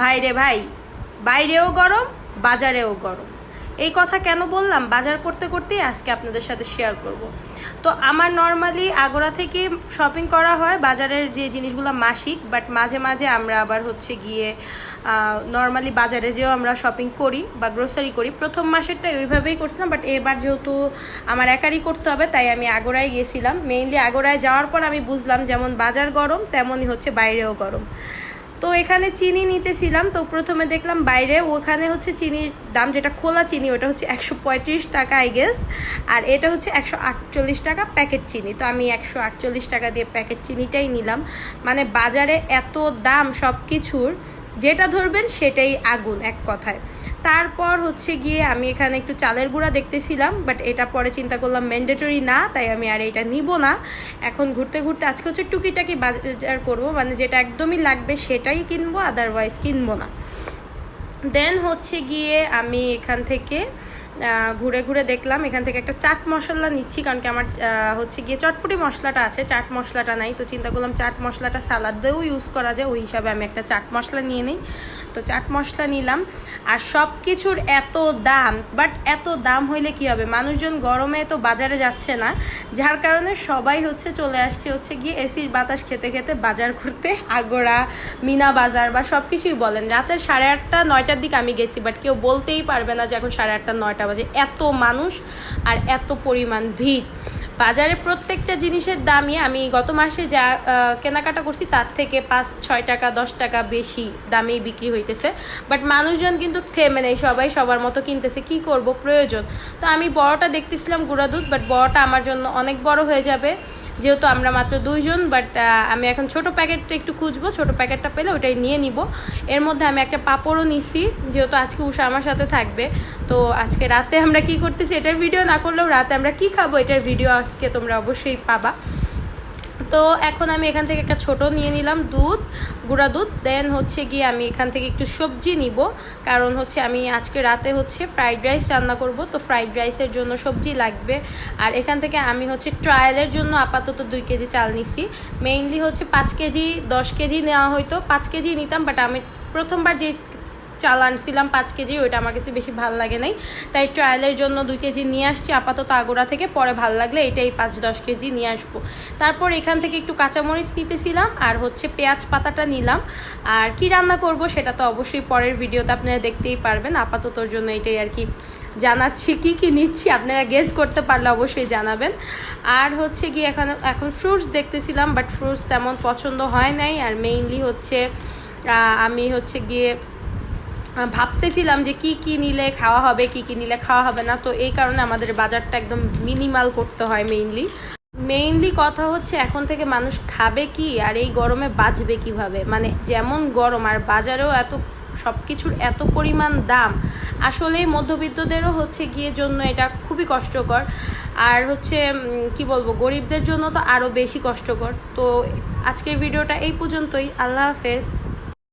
ভাইরে ভাই, বাইরেও গরম, বাজারেও গরম। এই কথা কেন বললাম? বাজার করতে করতেই আজকে আপনাদের সাথে শেয়ার করব। তো আমার নর্মালি আগোড়া থেকে শপিং করা হয় বাজারের যে জিনিসগুলো মাসিক বাট মাঝে মাঝে আমরা আবার হচ্ছে গিয়ে নর্মালি বাজারে যেও আমরা শপিং করি বা গ্রোসারি করি। প্রথম মাসেরটা ওইভাবেই করছিলাম বাট এবার যেহেতু আমার একারই করতে হবে, তাই আমি আগোড়ায় গেছিলাম। মেইনলি আগোড়ায় যাওয়ার পর আমি বুঝলাম যেমন বাজার গরম, তেমনই হচ্ছে বাইরেও গরম। তো এখানে চিনি নিতেছিলাম, তো প্রথমে দেখলাম বাইরে ওখানে হচ্ছে চিনির দাম যেটা খোলা চিনি, ওটা হচ্ছে একশো পঁয়ত্রিশ টাকা আই গেস আর এটা হচ্ছে একশো আটচল্লিশ টাকা প্যাকেট চিনি। তো আমি একশো আটচল্লিশ টাকা দিয়ে প্যাকেট চিনিটাই নিলাম। মানে বাজারে এত দাম সব কিছুর যেটা ধরবেন সেটাই আগুন এক কথায়। তারপর হচ্ছে গিয়ে আমি এখানে একটু চালের গুঁড়া দেখতেছিলাম বাট এটা পরে চিন্তা করলাম ম্যান্ডেটরি না, তাই আমি আর এটা নিব না। এখন ঘুরতে ঘুরতে আজকে হচ্ছে টুকিটাকি বাজার করব মানে যেটা একদমই লাগবে সেটাই কিনবো আদারওয়াইজ কিনবো না। দেন হচ্ছে গিয়ে আমি এখান থেকে ঘুরে ঘুরে দেখলাম। এখান থেকে একটা চাট মশলা নিচ্ছি, কারণ কি আমার হচ্ছে গিয়ে চটপটি মশলাটা আছে, চাট মশলাটা নাই, তো চিন্তা করলাম চাট মশলাটা সালাদেও ইউজ করা যায়, ওই হিসাবে আমি একটা চাট মশলা নিয়ে নিই। তো চাট মশলা নিলাম, আর সব কিছুর এত দাম বাট এত দাম হইলে কি হবে? মানুষজন গরমে তো বাজারে যাচ্ছে না, যার কারণে সবাই হচ্ছে চলে আসছে হচ্ছে গিয়ে এসির বাতাস খেতে খেতে বাজার ঘুরতে আগোড়া মিনা বাজার বা সব কিছুই বলেন। রাতের সাড়ে আটটা, নয়টার দিকে আমি গেছি বাট কেউ বলতেই পারবে না যে এখন সাড়ে আটটা, নয়টা বাজে। এত মানুষ আর এত পরিমাণ ভিড়। বাজারে প্রত্যেকটা জিনিসের দামই আমি গত মাসে যা কেনাকাটা করছি তার থেকে পাঁচ, ছয় টাকা, দশ টাকা বেশি দামেই বিক্রি হইতেছে। বাট মানুষজন কিন্তু থেমে নেই, সবাই সবার মতো কিনতেছে। কি করব? প্রয়োজন। তো আমি বড়টা দেখতেছিলাম গুঁড়া দুধ, বাট বড়টা আমার জন্য অনেক বড় হয়ে যাবে। যেহেতু আমরা মাত্র দুইজন বাট আমি এখন ছোট প্যাকেটটা একটু খুঁজবো, ছোট প্যাকেটটা পেলে ওটাই নিয়ে নিব। এর মধ্যে আমি একটা পাঁপড়ও নিছি, যেহেতু আজকে উষা আমার সাথে থাকবে। তো আজকে রাতে আমরা কি করতেছি, এটার ভিডিও না করলেও রাতে আমরা কি খাব, এটার ভিডিও আজকে তোমরা অবশ্যই পাবা। তো এখন আমি এখান থেকে একটা ছোট নিয়ে নিলাম দুধ, গুঁড়া দুধ। দেন হচ্ছে গিয়ে আমি এখান থেকে একটু সবজি নিব। কারণ হচ্ছে আমি আজকে রাতে হচ্ছে ফ্রাইড রাইস রান্না করব। তো ফ্রাইড রাইসের জন্য সবজি লাগবে। আর এখান থেকে আমি হচ্ছে ট্রায়ালের জন্য আপাতত দুই কেজি চাল নিছি। মেইনলি হচ্ছে পাঁচ কেজি, দশ কেজি নেওয়া হয়তো। পাঁচ কেজি নিতাম বাট আমি প্রথমবার যে চাল আনছিলাম পাঁচ কেজি, ওইটা আমার কাছে বেশি ভালো লাগে নাই। তাই ট্রায়ালের জন্য দুই কেজি নিয়ে আসছি, আপাতত আগোড়া থেকে, পরে ভালো লাগলে এটাই পাঁচ দশ কেজি নিয়ে আসব। তারপর এখান থেকে একটু কাঁচামরিচ নিতেছিলাম আর হচ্ছে পেঁয়াজ পাতাটা নিলাম। আর কি রান্না করব সেটা তো অবশ্যই পরের ভিডিওতে আপনারা দেখতেই পারবেন। আপাততর জন্য এটাই আর কি জানাচ্ছি, কি কি নিচ্ছি আপনারা গেস করতে পারলে অবশ্যই জানাবেন। আর হচ্ছে কি এখন এখন ফ্রুটস দেখতেছিলাম বাট ফ্রুটস তেমন পছন্দ হয় নাই। আর মেইনলি হচ্ছে আমি হচ্ছে গিয়ে ভাবতেছিলাম যে কি কি নিলে খাওয়া হবে, কি কি নিলে খাওয়া হবে না। তো এই কারণে আমাদের বাজারটা একদম মিনিমাল করতে হয় মেইনলি মেইনলি কথা হচ্ছে এখন থেকে মানুষ খাবে কি আর এই গরমে বাঁচবে কীভাবে? মানে যেমন গরম, আর বাজারেও এত সব কিছুর এত পরিমাণ দাম। আসলে মধ্যবিত্তদেরও হচ্ছে গিয়ে জন্য এটা খুবই কষ্টকর। আর হচ্ছে কি বলব, গরিবদের জন্য তো আরও বেশি কষ্টকর। তো আজকের ভিডিওটা এই পর্যন্তই। আল্লাহ হাফেজ।